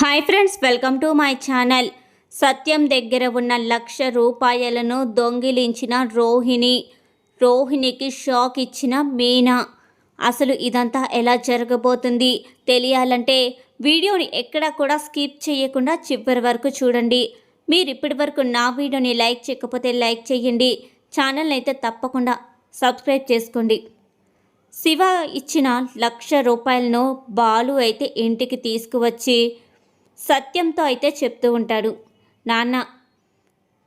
Hi friends welcome to my channel. Satyam దగ్గర ఉన్న లక్ష రూపాయలను దొంగిలించిన రోహిణి. రోహిణికి షాక్ ఇచ్చిన మీనా. అసలు ఇదంతా ఎలా జరగబోతుంది? తెలియాలంటే వీడియోని ఎక్కడా కూడా స్కిప్ చేయకుండా చివరి వరకు చూడండి. మీరు ఇప్పటి వరకు నా వీడియోని లైక్ చేయకపోతే లైక్ చేయండి. ఛానల్ని అయితే తప్పకుండా సబ్స్క్రైబ్ చేసుకోండి. శివ ఇచ్చిన లక్ష రూపాయలను బాలు అయితే ఇంటికి తీసుకువచ్చి సత్యంతో అయితే చెప్తూ ఉంటాడు నాన్న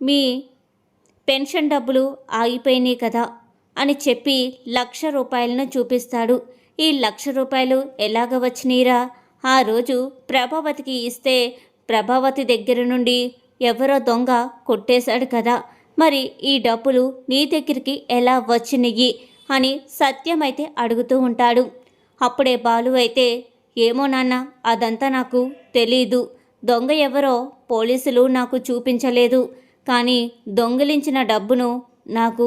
మీ పెన్షన్ డబ్బులు ఆగిపోయినాయి కదా అని చెప్పి లక్ష రూపాయలను చూపిస్తాడు. ఈ లక్ష రూపాయలు ఎలాగ వచ్చినాయిరా? ఆ రోజు ప్రభావతికి ఇస్తే ప్రభావతి దగ్గర నుండి ఎవరో దొంగ కొట్టేశాడు కదా. మరి ఈ డబ్బులు నీ దగ్గరికి ఎలా వచ్చినాయి అని సత్యమైతే అడుగుతూ ఉంటాడు. అప్పుడే బాలు అయితే ఏమో నాన్న అదంతా నాకు తెలీదు. దొంగ ఎవరో పోలీసులు నాకు చూపించలేదు. కానీ దొంగిలించిన డబ్బును నాకు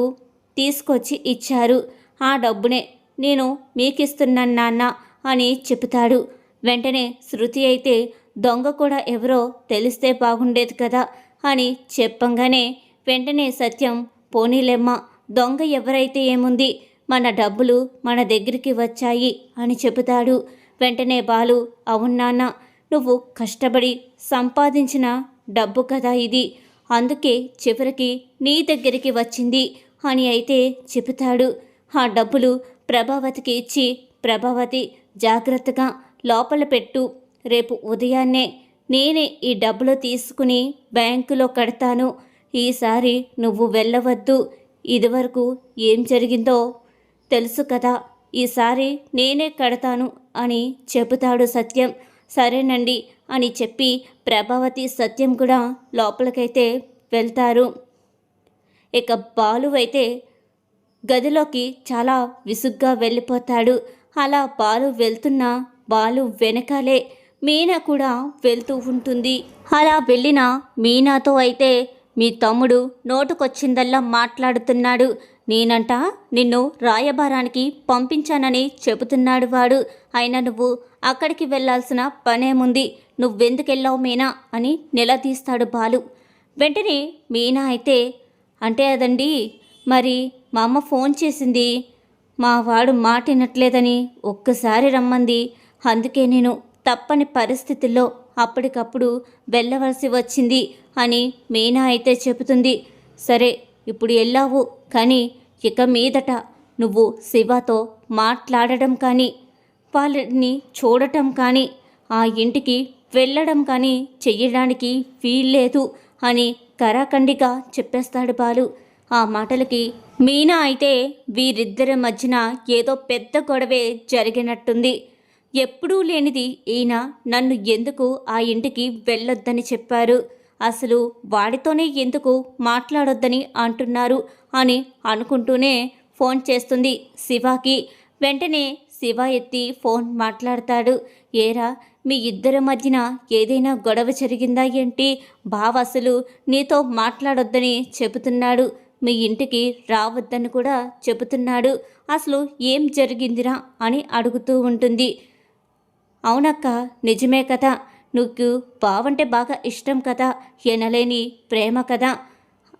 తీసుకొచ్చి ఇచ్చారు. ఆ డబ్బునే నేను మీకిస్తున్నాను నాన్న అని చెబుతాడు. వెంటనే శృతి అయితే దొంగ కూడా ఎవరో తెలిస్తే బాగుండేది కదా అని చెప్పంగానే వెంటనే సత్యం పోనీలెమ్మ దొంగ ఎవరైతే ఏముంది మన డబ్బులు మన దగ్గరికి వచ్చాయి అని చెబుతాడు. వెంటనే బాలు అవును నాన్న నువ్వు కష్టపడి సంపాదించిన డబ్బు కదా ఇది. అందుకే చివరికి నీ దగ్గరికి వచ్చింది అని అయితే చెబుతాడు. ఆ డబ్బులు ప్రభావతికి ఇచ్చి ప్రభావతి జాగ్రత్తగా లోపల పెట్టు. రేపు ఉదయాన్నే నేనే ఈ డబ్బులు తీసుకుని బ్యాంకులో కడతాను. ఈసారి నువ్వు వెళ్ళవద్దు. ఇదివరకు ఏం జరిగిందో తెలుసు కదా. ఈసారి నేనే కడతాను అని చెబుతాడు సత్యం. సరేనండి అని చెప్పి ప్రభావతి సత్యం కూడా లోపలికైతే వెళ్తారు. ఇక బాలు అయితే గదిలోకి చాలా విసుగ్గా వెళ్ళిపోతాడు. అలా బాలు వెళ్తున్న బాలు వెనకాలే మీనా కూడా వెళ్తూ ఉంటుంది. అలా వెళ్ళిన మీనాతో అయితే మీ తమ్ముడు నోటుకొచ్చిందల్లా మాట్లాడుతున్నాడు. నేనంట నిన్ను రాయబారానికి పంపించానని చెబుతున్నాడు వాడు. అయినా నువ్వు అక్కడికి వెళ్ళాల్సిన పనేముంది? నువ్వెందుకెళ్ళావు మీనా? అని నిలదీస్తాడు బాలు. వెంటనే మీనా అయితే అంటే అదండి మరి మా అమ్మ ఫోన్ చేసింది. మా వాడు మాట వినట్లేదని ఒక్కసారి రమ్మంది. అందుకే నేను తప్పని పరిస్థితుల్లో అప్పటికప్పుడు వెళ్ళవలసి వచ్చింది అని మీనా అయితే చెబుతుంది. సరే ఇప్పుడు వెళ్ళావు. కానీ ఇక మీదట నువ్వు శివతో మాట్లాడడం కానీ వాళ్ళని చూడటం కానీ ఆ ఇంటికి వెళ్ళడం కానీ చెయ్యడానికి వీల్లేదు అని కరాఖండిగా చెప్పేస్తాడు బాలు. ఆ మాటలకి మీనా అయితే వీరిద్దరి మధ్యన ఏదో పెద్ద గొడవే జరిగినట్టుంది. ఎప్పుడూ లేనిది ఈయన నన్ను ఎందుకు ఆ ఇంటికి వెళ్ళొద్దని చెప్పారు. అసలు వాడితోనే ఎందుకు మాట్లాడొద్దని అంటున్నారు అని అనుకుంటూనే ఫోన్ చేస్తుంది శివాకి. వెంటనే శివ ఎత్తి ఫోన్ మాట్లాడతాడు. ఏరా మీ ఇద్దరి మధ్యన ఏదైనా గొడవ జరిగిందా ఏంటి? బావ అసలు నీతో మాట్లాడొద్దని చెబుతున్నాడు. మీ ఇంటికి రావద్దని కూడా చెబుతున్నాడు. అసలు ఏం జరిగిందిరా అని అడుగుతూ ఉంటుంది. అవునక్క నిజమే కదా. నువ్వు బావంటే బాగా ఇష్టం కదా ఎనలేని ప్రేమ కదా.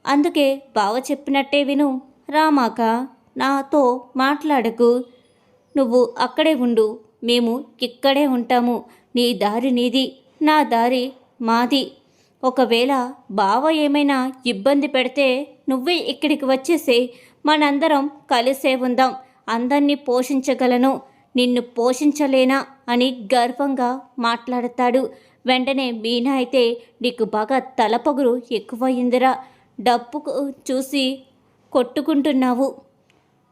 అందుకే బావ చెప్పినట్టే విను. రామాక నాతో మాట్లాడకు. నువ్వు అక్కడే ఉండు. మేము ఇక్కడే ఉంటాము. నీ దారి నీది నా దారి మాది. ఒకవేళ బావ ఏమైనా ఇబ్బంది పెడితే నువ్వే ఇక్కడికి వచ్చేసే. మనందరం కలిసే ఉందాం. అందరినీ పోషించగలను. నిన్ను పోషించలేనా అని గర్వంగా మాట్లాడతాడు. వెంటనే మీనా అయితే నీకు బాగా తలపొగురు ఎక్కువయిందిరా డబ్బు చూసి కొట్టుకుంటున్నావు.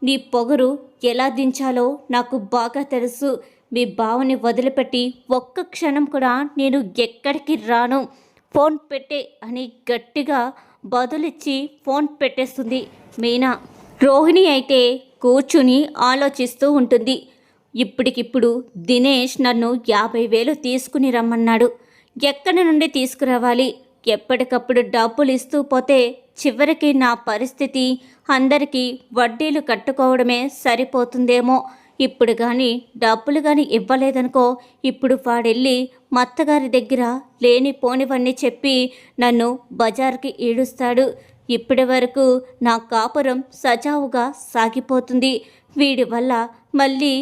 నీ పొగరు ఎలా దించాలో నాకు బాగా తెలుసు. మీ బావని వదిలిపెట్టి ఒక్క క్షణం కూడా నేను ఎక్కడికి రాను. ఫోన్ పెట్టే అని గట్టిగా బదులిచ్చి ఫోన్ పెట్టేస్తుంది మీనా. రోహిణి అయితే కూర్చుని ఆలోచిస్తూ ఉంటుంది. ఇప్పటికిప్పుడు దినేష్ నన్ను యాభై వేలు తీసుకుని రమ్మన్నాడు. ఎక్కడి నుండి తీసుకురావాలి? ఎప్పటికప్పుడు డబ్బులు ఇస్తూ పోతే చివరికి నా పరిస్థితి అందరికీ వడ్డీలు కట్టుకోవడమే సరిపోతుందేమో. ఇప్పుడు కానీ డబ్బులు కానీ ఇవ్వలేదనుకో ఇప్పుడు వాడెళ్ళి మత్తగారి దగ్గర లేని పోనివన్నీ చెప్పి నన్ను బజార్కి ఈడుస్తాడు. ఇప్పటి వరకు నా కాపురం సజావుగా సాగిపోతుంది. వీడి వల్ల మళ్ళీ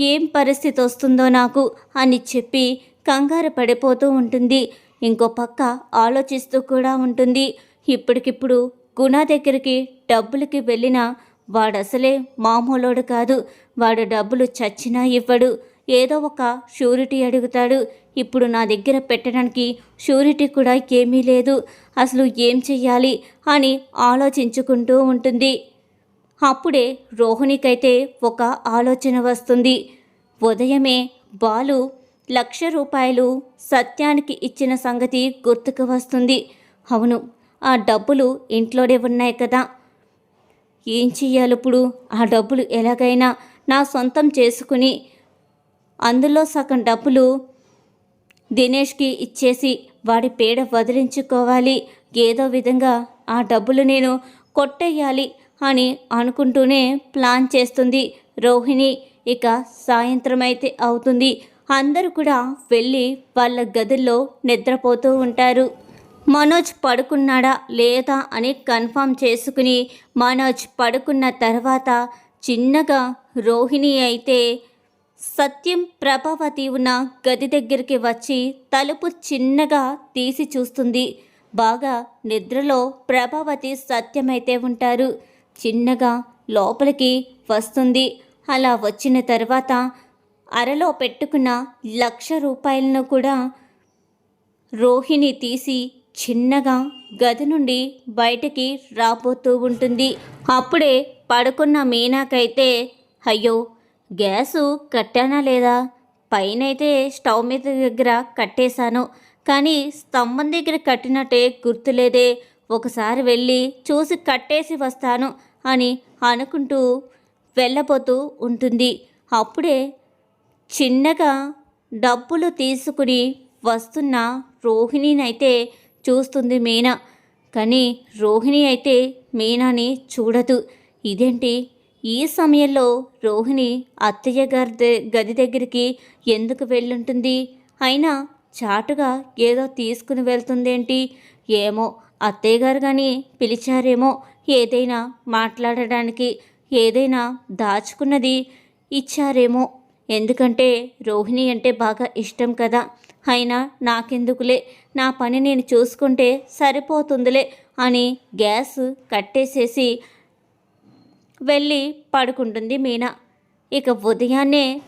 ఏం పరిస్థితి వస్తుందో నాకు అని చెప్పి కంగారు పడిపోతూ ఉంటుంది. ఇంకో పక్క ఆలోచిస్తూ కూడా ఉంటుంది. ఇప్పటికిప్పుడు గుణ దగ్గరికి డబ్బులకి వెళ్ళినా వాడసలే మామూలోడు కాదు. వాడు డబ్బులు చచ్చినా ఇవ్వడు. ఏదో ఒక షూరిటీ అడుగుతాడు. ఇప్పుడు నా దగ్గర పెట్టడానికి షూరిటీ కూడా ఏమీ లేదు. అసలు ఏం చెయ్యాలి అని ఆలోచించుకుంటూ ఉంటుంది. అప్పుడే రోహిణికైతే ఒక ఆలోచన వస్తుంది. ఉదయమే బాలు లక్ష రూపాయలు సత్యానికి ఇచ్చిన సంగతి గుర్తుకు వస్తుంది. అవును ఆ డబ్బులు ఇంట్లోనే ఉన్నాయి కదా. ఏం చెయ్యాలి ఇప్పుడు? ఆ డబ్బులు ఎలాగైనా నా సొంతం చేసుకుని అందులో సగం డబ్బులు దినేష్కి ఇచ్చేసి వాడి పేడ వదిలించుకోవాలి. ఏదో విధంగా ఆ డబ్బులు నేను కొట్టేయాలి. అని అనుకుంటూనే ప్లాన్ చేస్తుంది రోహిణి. ఇక సాయంత్రం అయితే అవుతుంది. అందరూ కూడా వెళ్ళి వాళ్ళ గదుల్లో నిద్రపోతూ ఉంటారు. మనోజ్ పడుకున్నాడా లేదా అని కన్ఫర్మ్ చేసుకుని మనోజ్ పడుకున్న తర్వాత చిన్నగా రోహిణి అయితే సత్యం ప్రభావతి ఉన్న గది దగ్గరికి వచ్చి తలుపు చిన్నగా తీసి చూస్తుంది. బాగా నిద్రలో ప్రభావతి సత్యమైతే ఉంటారు. చిన్నగా లోపలికి వస్తుంది. అలా వచ్చిన తర్వాత అరలో పెట్టుకున్న లక్ష రూపాయలను కూడా రోహిణి తీసి చిన్నగా గది నుండి బయటికి రాబోతూ ఉంటుంది. అప్పుడే పడుకున్న మీనాకైతే అయ్యో గ్యాసు కట్టానా లేదా? పైనైతే స్టవ్ మీద దగ్గర కట్టేశాను. కానీ స్తంభం దగ్గర కట్టినట్టే గుర్తులేదే. ఒకసారి వెళ్ళి చూసి కట్టేసి వస్తాను. అని అనుకుంటూ వెళ్ళబోతూ ఉంటుంది. అప్పుడే చిన్నగా డబ్బులు తీసుకుని వస్తున్న రోహిణినైతే చూస్తుంది మీనా. కానీ రోహిణి అయితే మీనాని చూడదు. ఇదేంటి? ఈ సమయంలో రోహిణి అత్తయ్య గారి గది దగ్గరికి ఎందుకు వెళ్ళుంటుంది? అయినా చాటుగా ఏదో తీసుకుని వెళ్తుందేంటి? ఏమో అత్తయ్య గారు కానీ పిలిచారేమో ఏదైనా మాట్లాడడానికి ఏదైనా దాచుకున్నది ఇచ్చారేమో. ఎందుకంటే రోహిణి అంటే బాగా ఇష్టం కదా. అయినా నాకెందుకులే? నా పని నేను చూసుకుంటే సరిపోతుందిలే అని గ్యాస్ కట్టేసేసి వెళ్ళి పడుకుంటుంది మీనా. ఇక ఉదయాన్నే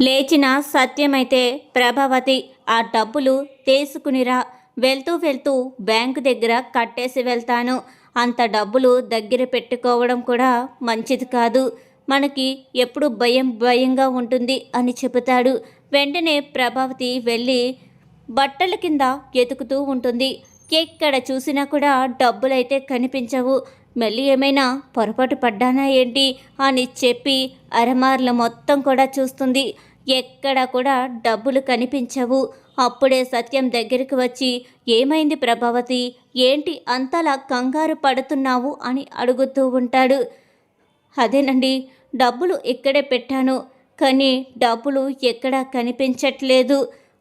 లేచిన సత్యమైతే ప్రభావతి ఆ డబ్బులు తీసుకునిరా వెళ్తూ వెళ్తూ బ్యాంకు దగ్గర కట్టేసి వెళ్తాను. అంత డబ్బులు దగ్గర పెట్టుకోవడం కూడా మంచిది కాదు. మనకి ఎప్పుడు భయం భయంగా ఉంటుంది అని చెబుతాడు. వెంటనే ప్రభావతి వెళ్ళి బట్టల కింద ఎతుకుతూ ఉంటుంది. ఎక్కడ చూసినా కూడా డబ్బులైతే కనిపించవు. మళ్ళీ ఏమైనా పొరపాటు పడ్డానా ఏంటి అని చెప్పి అరమార్లు మొత్తం కూడా చూస్తుంది. ఎక్కడ కూడా డబ్బులు కనిపించవు. అప్పుడే సత్యం దగ్గరికి వచ్చి ఏమైంది ప్రభావతి? ఏంటి అంతలా కంగారు పడుతున్నావు? అని అడుగుతూ ఉంటాడు. అదేనండి డబ్బులు ఇక్కడే పెట్టాను కానీ డబ్బులు ఎక్కడా కనిపించట్లేదు.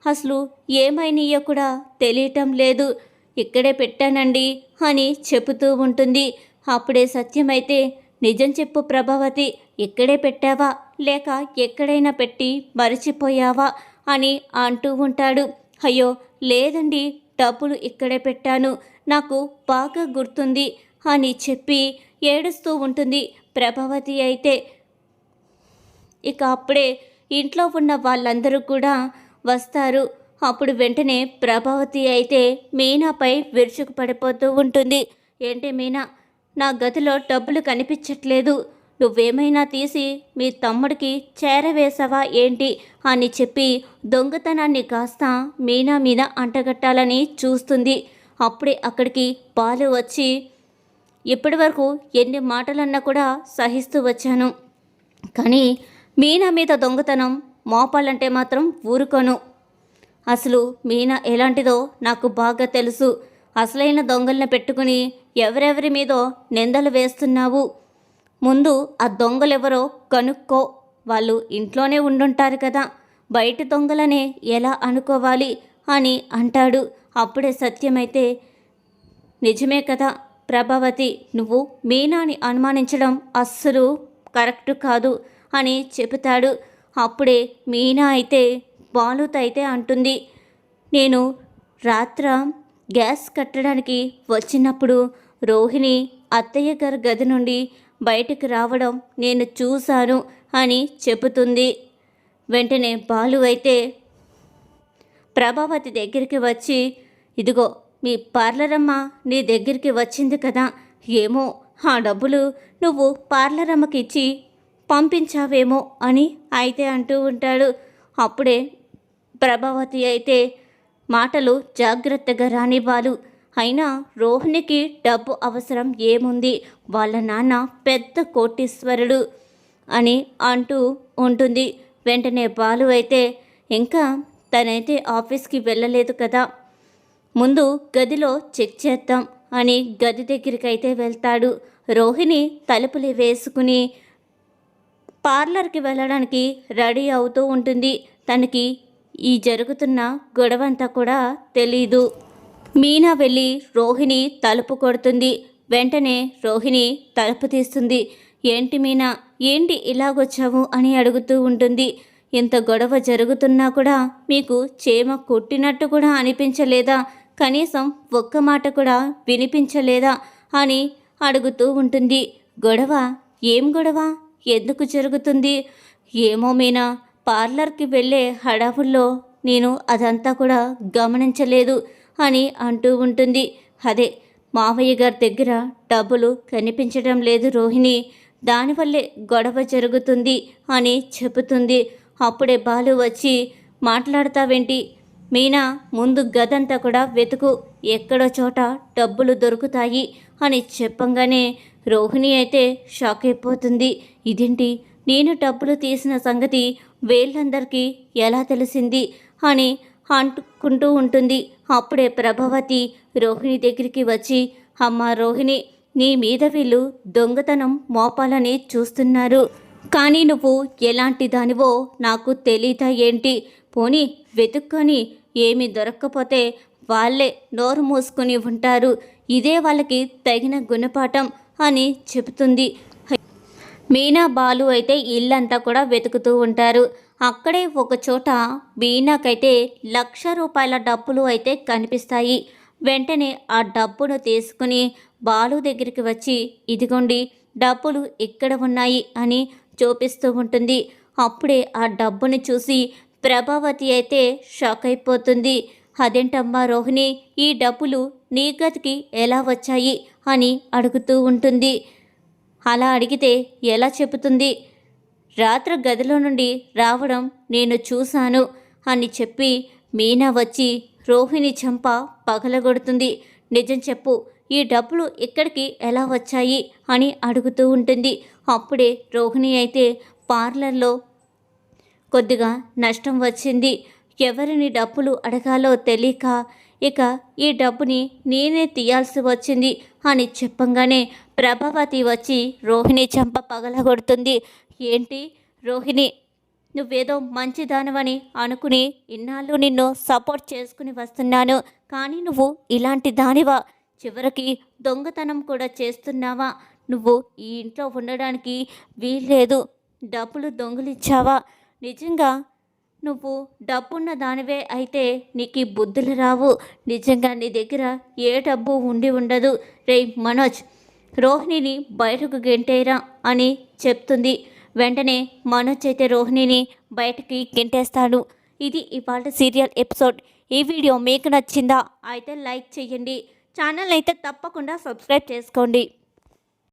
అసలు ఏమైనాయో కూడా తెలియటం లేదు. ఇక్కడే పెట్టానండి అని చెబుతూ ఉంటుంది. అప్పుడే సత్యమైతే నిజం చెప్పు ప్రభావతి ఇక్కడే పెట్టావా? లేక ఎక్కడైనా పెట్టి మరచిపోయావా అని అంటూ ఉంటాడు. అయ్యో లేదండి డబ్బులు ఇక్కడే పెట్టాను. నాకు బాగా గుర్తుంది అని చెప్పి ఏడుస్తూ ఉంటుంది ప్రభావతి అయితే. ఇక అప్పుడే ఇంట్లో ఉన్న వాళ్ళందరూ కూడా వస్తారు. అప్పుడు వెంటనే ప్రభావతి అయితే మీనాపై విరుచుకు పడిపోతూ ఉంటుంది. ఏంటి మీనా నా గదిలో డబ్బులు కనిపించట్లేదు. నువ్వేమైనా తీసి మీ తమ్ముడికి చేరవేశావా ఏంటి అని చెప్పి దొంగతనాన్ని కాస్త మీనా మీద అంటగట్టాలని చూస్తుంది. అప్పుడే అక్కడికి పాలు వచ్చి ఇప్పటి వరకు ఎన్ని మాటలన్నా కూడా సహిస్తూ వచ్చాను. కానీ మీనా మీద దొంగతనం మోపాలంటే మాత్రం ఊరుకోను. అసలు మీనా ఎలాంటిదో నాకు బాగా తెలుసు. అసలైన దొంగలను పెట్టుకుని ఎవరెవరి మీదో నిందలు వేస్తున్నావు. ముందు ఆ దొంగలెవరో కనుక్కో. వాళ్ళు ఇంట్లోనే ఉండుంటారు కదా. బయట దొంగలనే ఎలా అనుకోవాలి అని అంటాడు. అప్పుడే సత్యమైతే నిజమే కదా ప్రభావతి నువ్వు మీనాని అనుమానించడం అస్సలు కరెక్ట్ కాదు అని చెబుతాడు. అప్పుడే మీనా అయితే బాలుతో అయితే అంటుంది నేను రాత్ర గ్యాస్ కట్టడానికి వచ్చినప్పుడు రోహిణి అత్తయ్య గారి గది నుండి బయటకు రావడం నేను చూశాను అని చెబుతుంది. వెంటనే బాలు అయితే ప్రభావతి దగ్గరికి వచ్చి ఇదిగో మీ పార్లర్ అమ్మ నీ దగ్గరికి వచ్చింది కదా ఏమో ఆ డబ్బులు నువ్వు పార్లర్ అమ్మకి ఇచ్చి పంపించావేమో అని అయితే అంటూ ఉంటాడు. అప్పుడే ప్రభావతి అయితే మాటలు జాగ్రత్తగా రానివ్వాలు. అయినా రోహిణికి డబ్బు అవసరం ఏముంది? వాళ్ళ నాన్న పెద్ద కోటీశ్వరుడు అని అంటూ ఉంటుంది. వెంటనే బాలు అయితే ఇంకా తనైతే ఆఫీస్కి వెళ్ళలేదు కదా. ముందు గదిలో చెక్ చేద్దాం అని గది దగ్గరికి అయితే వెళ్తాడు. రోహిణి తలుపులు వేసుకుని పార్లర్కి వెళ్ళడానికి రెడీ అవుతూ ఉంటుంది. తనకి ఈ జరుగుతున్న గొడవంతా కూడా తెలీదు. మీనా వెళ్ళి రోహిణి తలుపు కొడుతుంది. వెంటనే రోహిణి తలుపు తీస్తుంది. ఏంటి మీనా ఏంటి ఇలాగొచ్చావు అని అడుగుతూ ఉంటుంది. ఇంత గొడవ జరుగుతున్నా కూడా మీకు చేమ కొట్టినట్టు కూడా అనిపించలేదా? కనీసం ఒక్క మాట కూడా వినిపించలేదా అని అడుగుతూ ఉంటుంది. గొడవ? ఏం గొడవ? ఎందుకు జరుగుతుంది? ఏమో మీనా పార్లర్కి వెళ్ళే హడావుల్లో నేను అదంతా కూడా గమనించలేదు. అని అంటూ ఉంటుంది. అదే మావయ్య గారి దగ్గర డబ్బులు కనిపించడం లేదు రోహిణి. దానివల్లే గొడవ జరుగుతుంది అని చెబుతుంది. అప్పుడే బాలు వచ్చి మాట్లాడతావేంటి? మీనా ముందు గదంతా కూడా వెతుకు. ఎక్కడో చోట డబ్బులు దొరుకుతాయి అని చెప్పంగానే రోహిణి అయితే షాక్ అయిపోతుంది. ఇదేంటి? నేను డబ్బులు తీసిన సంగతి వేళ్ళందరికీ ఎలా తెలిసింది అని అంటుకుంటూ ఉంటుంది. అప్పుడే ప్రభావతి రోహిణి దగ్గరికి వచ్చి అమ్మ రోహిణి నీ మీద వీళ్ళు దొంగతనం మోపాలని చూస్తున్నారు. కానీ నువ్వు ఎలాంటి దానివో నాకు తెలీదా ఏంటి? పోనీ వెతుక్కొని ఏమి దొరక్కపోతే వాళ్ళే నోరు మూసుకొని ఉంటారు. ఇదే వాళ్ళకి తగిన గుణపాఠం అని చెబుతుంది. మీనా బాలు అయితే ఇల్లంతా కూడా వెతుకుతూ ఉంటారు. అక్కడే ఒక చోట లక్ష రూపాయల డబ్బులు అయితే కనిపిస్తాయి. వెంటనే ఆ డబ్బును తీసుకుని బాలు దగ్గరికి వచ్చి ఇదిగోండి డబ్బులు ఇక్కడ ఉన్నాయి అని చూపిస్తూ ఉంటుంది. అప్పుడే ఆ డబ్బును చూసి ప్రభావతి అయితే షాక్ అయిపోతుంది. అదేంటమ్మా రోహిణి ఈ డబ్బులు నీ గదికి ఎలా వచ్చాయి? అని అడుగుతూ ఉంటుంది. అలా అడిగితే ఎలా చెబుతుంది? రాత్రి గదిలో నుండి రావడం నేను చూశాను అని చెప్పి మీనా వచ్చి రోహిణి చంప పగలగొడుతుంది. నిజం చెప్పు ఈ డబ్బులు ఇక్కడికి ఎలా వచ్చాయి? అని అడుగుతూ ఉంటుంది. అప్పుడే రోహిణి అయితే పార్లర్లో కొద్దిగా నష్టం వచ్చింది. ఎవరిని డబ్బులు అడగాలో తెలియక ఇక ఈ డబ్బుని నేనే తీయాల్సి వచ్చింది అని చెప్పంగానే ప్రభావతి వచ్చి రోహిణి చంప పగలగొడుతుంది. ఏంటి? రోహిణి నువ్వేదో మంచిదానవని అనుకుని ఇన్నాళ్ళు నిన్ను సపోర్ట్ చేసుకుని వస్తున్నాను. కానీ నువ్వు ఇలాంటి దానివా? చివరికి దొంగతనం కూడా చేస్తున్నావా? నువ్వు ఈ ఇంట్లో ఉండడానికి వీల్లేదు. డబ్బులు దొంగిలిచ్చావా? నిజంగా నువ్వు డబ్బున్న దానివే అయితే నీకు బుద్ధులు రావు. నిజంగా నీ దగ్గర ఏ డబ్బు ఉండి ఉండదు. రే మనోజ్ రోహిణిని బయటకు గెంటేరా అని చెప్తుంది. వెంటనే మనోజ్ అయితే రోహిణిని బయటకి గెంటేస్తాడు. ఇది ఇవాళ సీరియల్ ఎపిసోడ్. ఈ వీడియో మీకు నచ్చిందా? అయితే లైక్ చేయండి. ఛానల్ అయితే తప్పకుండా సబ్స్క్రైబ్ చేసుకోండి.